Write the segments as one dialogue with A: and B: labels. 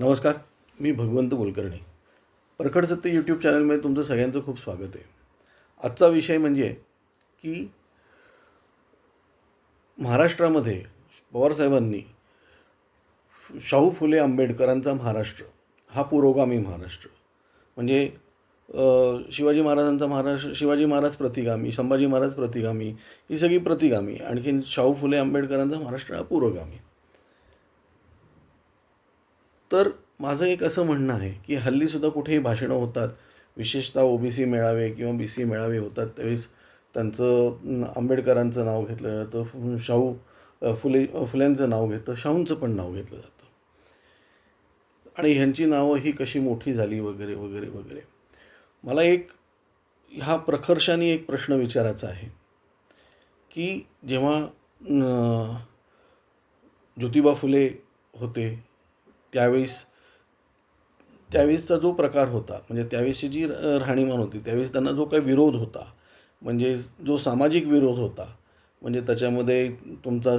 A: नमस्कार मी भगवंत कुलकर्णी. प्रखड सत्य यूट्यूब चॅनलमध्ये तुमचं सगळ्यांचं खूप स्वागत आहे. आजचा विषय म्हणजे की महाराष्ट्रामध्ये पवारसाहेबांनी शाहू फुले आंबेडकरांचा महाराष्ट्र हा पुरोगामी महाराष्ट्र. म्हणजे शिवाजी महाराजांचा महाराष्ट्र शिवाजी महाराज प्रतिगामी संभाजी महाराज प्रतिगामी ही सगळी प्रतिगामी आणखीन शाहू फुले आंबेडकरांचा महाराष्ट्र हा पुरोगामी. तर माझं एक असं म्हणणं आहे की हल्लीसुद्धा कुठेही भाषणं होतात विशेषतः ओ बी सी मेळावे किंवा बी सी मेळावे होतात त्यावेळेस त्यांचं आंबेडकरांचं नाव घेतलं जातं शाहू फुले फुल्यांचं नाव घेतं शाहूंचं पण नाव घेतलं जातं. आणि ह्यांची नावं ही कशी मोठी झाली वगैरे वगैरे वगैरे. मला एक ह्या प्रखर्षाने एक प्रश्न विचारायचा आहे की जेव्हा ज्योतिबा फुले होते त्यावेळेस त्यावेळेसचा जो प्रकार होता म्हणजे त्यावेळेसची जी राहणीमान होती त्यावेळेस त्यांना जो काही विरोध होता म्हणजे जो सामाजिक विरोध होता म्हणजे त्याच्यामध्ये तुमचा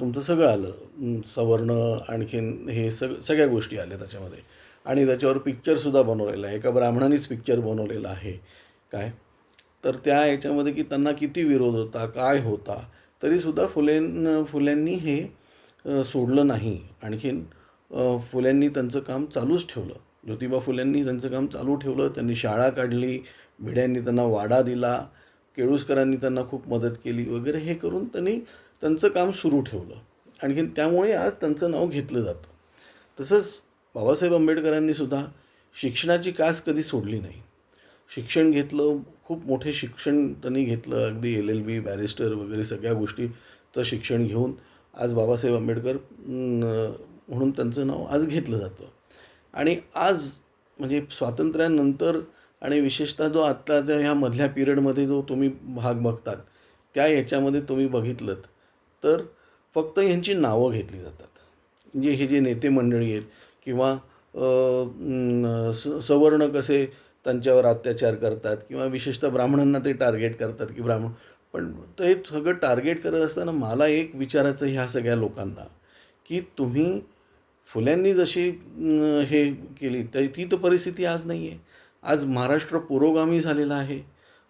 A: तुमचं सगळं आलं. सवर्ण आणखीन हे सग सगळ्या गोष्टी आल्या त्याच्यामध्ये. आणि त्याच्यावर पिक्चरसुद्धा बनवलेला आहे. एका ब्राह्मणानेच पिक्चर बनवलेला आहे. काय? तर त्या याच्यामध्ये की त्यांना किती विरोध होता काय होता तरीसुद्धा फुलें फुल्यांनी हे सोडलं नाही. आणखीन फुल्यांनी त्यांचं काम चालूच ठेवलं. ज्योतिबा फुल्यांनी त्यांचं काम चालू ठेवलं. त्यांनी शाळा काढली. भिड्यांनी त्यांना वाडा दिला. केळुसकरांनी त्यांना खूप मदत केली वगैरे हे करून त्यांनी त्यांचं काम सुरू ठेवलं. आणखीन त्यामुळे आज त्यांचं नाव घेतलं जातं. तसंच बाबासाहेब आंबेडकरांनी सुद्धा शिक्षणाची कास कधी सोडली नाही. शिक्षण घेतलं. खूप मोठे शिक्षण त्यांनी घेतलं. अगदी एल एल बी बॅरिस्टर वगैरे सगळ्या गोष्टीचं शिक्षण घेऊन आज बाबासाहेब आंबेडकर म्हणून त्यांचं नाव आज घेतलं जातं. आणि आज म्हणजे स्वातंत्र्यानंतर आणि विशेषतः जो आत्ताच्या ह्या मधल्या पिरियडमध्ये जो तुम्ही भाग बघतात त्या याच्यामध्ये तुम्ही बघितलं तर फक्त यांची नावं घेतली जातात. म्हणजे हे जे नेते मंडळी आहेत किंवा स सवर्ण कसे त्यांच्यावर अत्याचार करतात किंवा विशेषतः ब्राह्मणांना ते टार्गेट करतात की ब्राह्मण पण ते सगळं टार्गेट करत असताना मला एक विचारायचं ह्या सगळ्या लोकांना की तुम्ही फुल्यांनी जशी हे केली तर ती तर परिस्थिती आज नाही आहे आज महाराष्ट्र पुरोगामी झालेला आहे.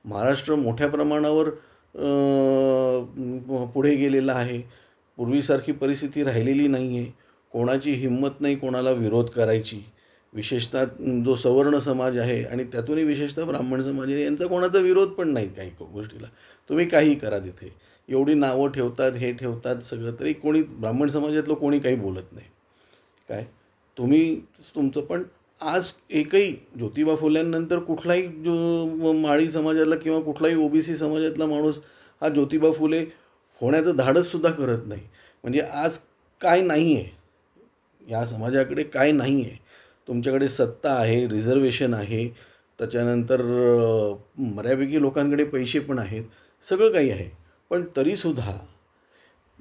A: महाराष्ट्र मोठ्या प्रमाणावर पुढे गेलेला आहे. पूर्वीसारखी परिस्थिती राहिलेली नाही आहे कोणाची हिंमत नाही कोणाला विरोध करायची. विशेषतः जो सवर्ण समाज आहे आणि त्यातूनही विशेषतः ब्राह्मण समाज आहे यांचा कोणाचा विरोध पण नाही काही गोष्टीला. तुम्ही काही करा तिथे. एवढी नावं ठेवतात हे ठेवतात सगळं तरी कोणी ब्राह्मण समाजातलं कोणी काही बोलत नाही. काय? तुम्ही तुमचं पण आज एकही ज्योतिबा फुल्यांनंतर कुठलाही जो माळी समाजातला किंवा कुठलाही ओबीसी समाजातला माणूस हा ज्योतिबा फुले होण्याचं धाडससुद्धा करत नाही. म्हणजे आज काय नाही आहे या समाजाकडे काय नाही आहे तुमच्याकडे सत्ता आहे रिझर्वेशन आहे त्याच्यानंतर बऱ्यापैकी लोकांकडे पैसे पण आहेत सगळं काही आहे. पण तरीसुद्धा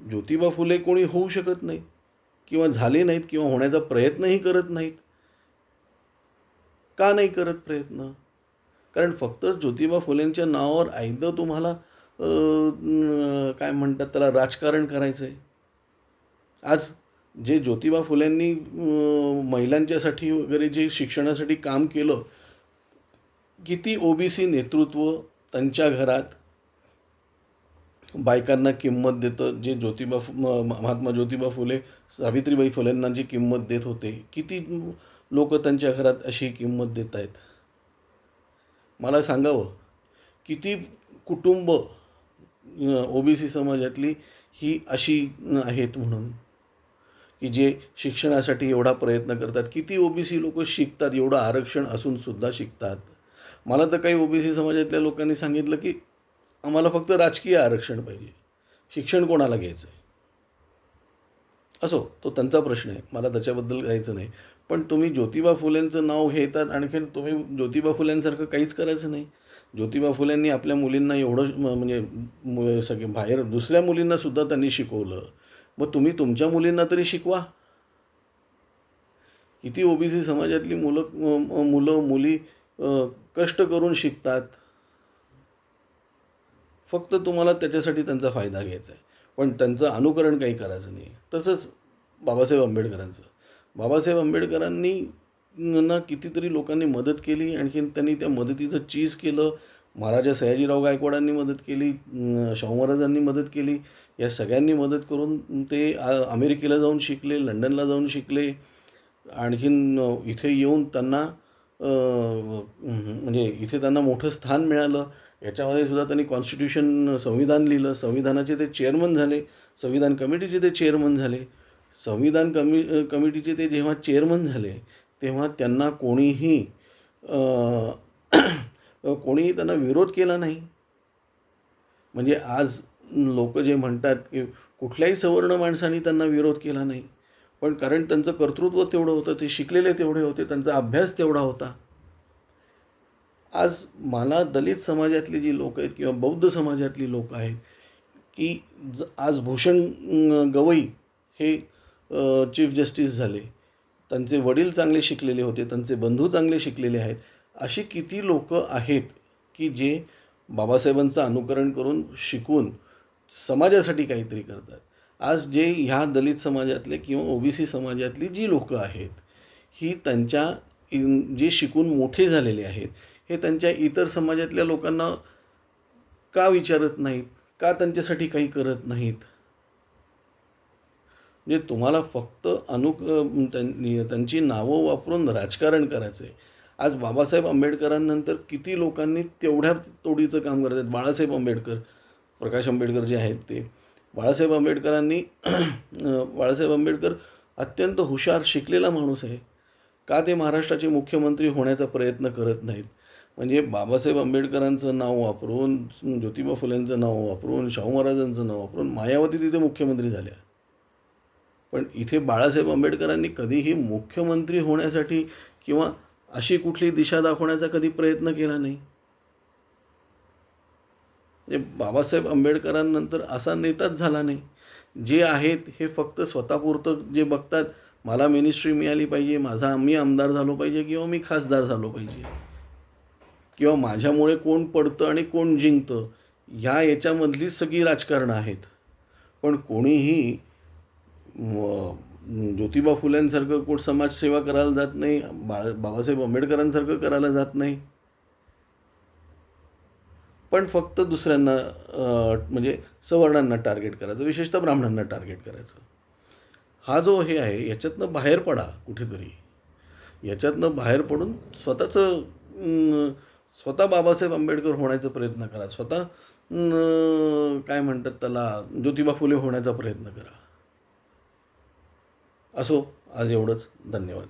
A: ज्योतिबा फुले कोणी होऊ शकत नाही. किंवा झाले नाहीत किंवा होण्याचा प्रयत्नही करत नाहीत. का नाही करत प्रयत्न? कारण फक्त ज्योतिबा फुलेंच्या नावावर ऐदा तुम्हाला काय म्हणतात त्याला राजकारण करायचं आहे आज जे ज्योतिबा फुलेंनी महिलांच्यासाठी वगैरे जे शिक्षणासाठी काम केलं किती ओबीसी नेतृत्व त्यांच्या घरात बायकांना किंमत देतं. जे ज्योतिबा फु- म- महात्मा ज्योतिबा फुले सावित्रीबाई फुलेंना जी किंमत देत होते किती लोक त्यांच्या घरात अशी किंमत देत आहेत मला सांगावं किती कुटुंब ओबीसी समाजातली ही अशी आहेत म्हणून की जे शिक्षणासाठी एवढा प्रयत्न करतात. किती ओबीसी लोक शिकतात एवढं आरक्षण असूनसुद्धा शिकतात. मला तर काही ओबीसी समाजातल्या लोकांनी सांगितलं की आम्हाला फक्त राजकीय आरक्षण पाहिजे. शिक्षण कोणाला घ्यायचं आहे असो तो त्यांचा प्रश्न आहे. मला त्याच्याबद्दल घ्यायचं नाही. पण तुम्ही ज्योतिबा फुलेंचं नाव घेतात आणखीन तुम्ही ज्योतिबा फुलेंसारखं काहीच करायचं नाही. ज्योतिबा फुल्यांनी आपल्या मुलींना एवढं म्हणजे सगळे बाहेर दुसऱ्या मुलींनासुद्धा त्यांनी शिकवलं. मग तुम्ही तुमच्या मुलींना तरी शिकवा. किती ओबीसी समाजातली मुलं मुलं मुली कष्ट करून शिकतात. फक्त तुम्हाला त्याच्यासाठी त्यांचा फायदा घ्यायचा आहे. पण त्यांचं अनुकरण काही करायचं नाही. तसंच बाबासाहेब आंबेडकरांचं. बाबासाहेब आंबेडकरांनी ना कितीतरी लोकांनी मदत केली. आणखीन त्यांनी त्या मदतीचं चीज केलं. महाराजा सयाजीराव गायकवाडांनी मदत केली. शाहू महाराजांनी मदत केली. या सगळ्यांनी मदत करून ते अमेरिकेला जाऊन शिकले लंडनला जाऊन शिकले. आणखीन इथे येऊन त्यांना म्हणजे इथे त्यांना मोठं स्थान मिळालं. याच्यामध्ये सुद्धा त्यांनी कॉन्स्टिट्यूशन संविधान लिहिलं. संविधानाचे ते चेअरमन झाले. संविधान कमिटीचे ते चेअरमन झाले. संविधान कमी कमिटीचे ते जेव्हा चेअरमन झाले तेव्हा त्यांना कोणीही कोणीही त्यांना विरोध केला नाही. म्हणजे आज लोक जे म्हणतात की कुठल्याही सवर्ण माणसाने त्यांना विरोध केला नाही. पण कारण त्यांचं कर्तृत्व तेवढं होतं ते शिकलेले तेवढे होते त्यांचा अभ्यास तेवढा होता. आज मला दलित समाजातली जी लोक आहेत किंवा बौद्ध समाजातली लोक आहेत की ज आज भूषण गवई हे चीफ जस्टिस झाले. त्यांचे वडील चांगले शिकलेले होते त्यांचे बंधू चांगले शिकलेले आहेत. अशी किती लोक आहेत की जे बाबासाहेबांचं अनुकरण करून शिकून समाजासाठी काहीतरी करतात. आज जे ह्या दलित समाजातले किंवा ओबीसी समाजातली जी लोकं आहेत ही त्यांच्या जे शिकून मोठे झालेले आहेत हे त्यांच्या इतर समाजातल्या लोकांना का विचारत नाहीत? का त्यांच्यासाठी काही करत नाहीत? म्हणजे तुम्हाला फक्त अनु त्यांनी त्यांची नावं वापरून राजकारण करायचं आहे आज बाबासाहेब आंबेडकरांनंतर किती लोकांनी तेवढ्या तोडीचं काम करत आहेत? बाळासाहेब आंबेडकर प्रकाश आंबेडकर जे आहेत ते. बाळासाहेब आंबेडकरांनी बाळासाहेब आंबेडकर अत्यंत हुशार शिकलेला माणूस आहे. का ते महाराष्ट्राचे मुख्यमंत्री होण्याचा प्रयत्न करत नाहीत? म्हणजे बाबासाहेब आंबेडकरांचं नाव वापरून ज्योतिबा फुलेंचं नाव वापरून शाहू महाराजांचं नाव वापरून मायावती तिथे मुख्यमंत्री झाल्या. पण इथे बाळासाहेब आंबेडकरांनी कधीही मुख्यमंत्री होण्यासाठी किंवा अशी कुठली दिशा दाखवण्याचा कधी प्रयत्न केला नाही. म्हणजे बाबासाहेब आंबेडकरांनंतर असा नेताच झाला नाही. जे आहेत हे फक्त स्वतःपुरतं जे बघतात मला मिनिस्ट्री मिळाली पाहिजे माझा मी आमदार झालो पाहिजे किंवा मी खासदार झालो पाहिजे. किंवा माझ्यामुळे कोण पडतं आणि कोण जिंकतं ह्या याच्यामधली सगळी राजकारणं आहेत. पण कोणीही ज्योतिबा फुल्यांसारखं कोण समाजसेवा करायला जात नाही बाळ बाबासाहेब आंबेडकरांसारखं करायला जात नाही. पण फक्त दुसऱ्यांना म्हणजे सवर्णांना टार्गेट करायचं विशेषतः ब्राह्मणांना टार्गेट करायचं. हा जो हे आहे याच्यातनं बाहेर पडा कुठेतरी. याच्यातनं बाहेर पडून स्वतःचं स्वतः बाबासाहेब आंबेडकर होण्याचा प्रयत्न करा. स्वतः काय म्हणतात त्याला ज्योतिबा फुले होण्याचा प्रयत्न करा. असो आज एवढंच. धन्यवाद.